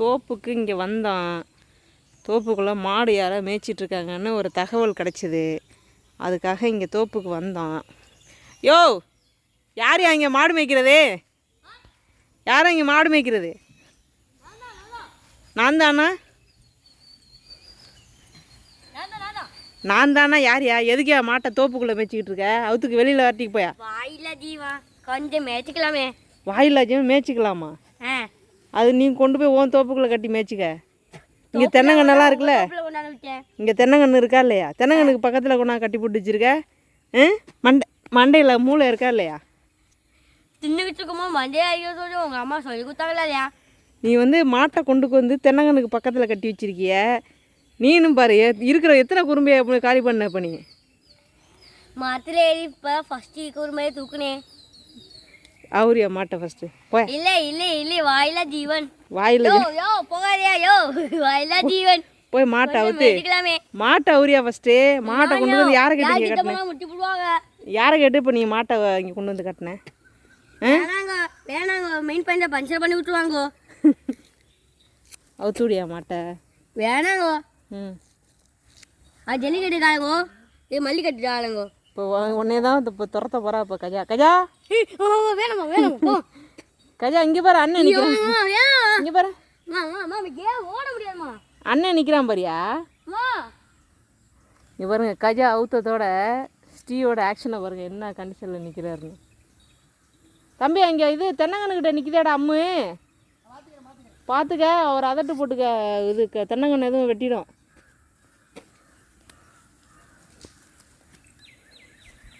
தோப்புக்கு இங்கே வந்தோம் தோப்புக்குள்ளே மாடு யாரோ மேய்ச்சிட்டு இருக்காங்கன்னு ஒரு தகவல் கிடச்சிது. அதுக்காக இங்கே தோப்புக்கு வந்தோம் யோ யார் இங்கே மாடு மேய்க்கிறது? யாரும் இங்கே மாடு மேய்க்கிறது? நான் தானா நான் தானா யார்யா? எதுக்கியா மாட்டை தோப்புக்குள்ளே மேய்ச்சிக்கிட்டு இருக்க அவுத்துக்கு வெளியில் வரட்டிக்கு போயா? வாயில ஜீவா. கொஞ்சம் மேய்ச்சிக்கலாமே. வாயில்லாச்சும் மேய்ச்சிக்கலாமா? ஆ. அது நீ கொண்டு போய் ஓன் தோப்புக்குள்ளே கட்டி மேய்ச்சிக்க. இங்கே தென்னங்கண்ணெல்லாம் இருக்குல்ல? இங்கே தென்னங்கன்று இருக்கா இல்லையா? தென்னங்கண்ணுக்கு பக்கத்தில் கொண்டா கட்டி போட்டு வச்சிருக்க. மண்டை மண்டையில் மூளை இருக்கா இல்லையா? தின்னுக்கிட்டு இருக்கும்போது மண்டே ஐயோ சொல்லி உங்க அம்மா சொல்லி கொடுத்தாங்களா இல்லையா? நீ வந்து மாட்டை கொண்டு வந்து தென்னங்கண்ணுக்கு பக்கத்தில் கட்டி வச்சிருக்கிய. நீனும் பாரு இருக்கிற எத்தனை குறும்பையை காலி பண்ண இப்போ நீ? மரத்துல ஏறி இப்போ ஒரு மாதிரி தூக்குனேன். அவரியா மாட்டை ஃபஸ்ட்டு போய் இல்ல இல்ல இல்ல வாயில ஜீவன். வாயில் யோ யோ போகாதியா யோ வாயில ஜீவன். போய் மாட்டை அவுத்து. மாட்டை அவரியா ஃபஸ்ட்டு மாட்டை கொண்டு வந்து யாரை கட்டி இங்கே கட்டின? யாரை கேட்டு இப்போ நீ மாட்டை இங்கே கொண்டு வந்து கட்டின? ஆ? வேணாங்க வேணாங்க. மெயின் பாயிண்ட பஞ்சர் பண்ணி விட்டுருவாங்க அவுத்துடியா மாட்டை? வேணாங்க. ம். அது ஜல்லி கட்டிட்டாங்க இது மல்லி கட்டிட்டாங்க இப்போ உன்னே தான் இப்போ துரத்த போகிறா இப்போ கஜா. கஜா! வேணாமா வேணாமா கஜா இங்கே பாரு அண்ணன் நிற்கிறான். இங்கே பாரு. ஓட? அண்ணன் நிற்கிறான் பாரியா? இங்க பாருங்க கஜா அவுத்தத்தோட ஸ்டீயோட ஆக்ஷனை பாருங்க என்ன கண்டிஷனில் நிற்கிறாருன்னு தம்பி அங்கே இது தென்னங்கன்னுக்கிட்ட நிற்கிதாடா அம்மு. பார்த்துக்க அவர் அதட்டு போட்டுக்க இது தென்னங்கன்று எதுவும் வெட்டிடும்.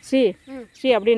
ஸ்ரீ ஸ்ரீ அப்படி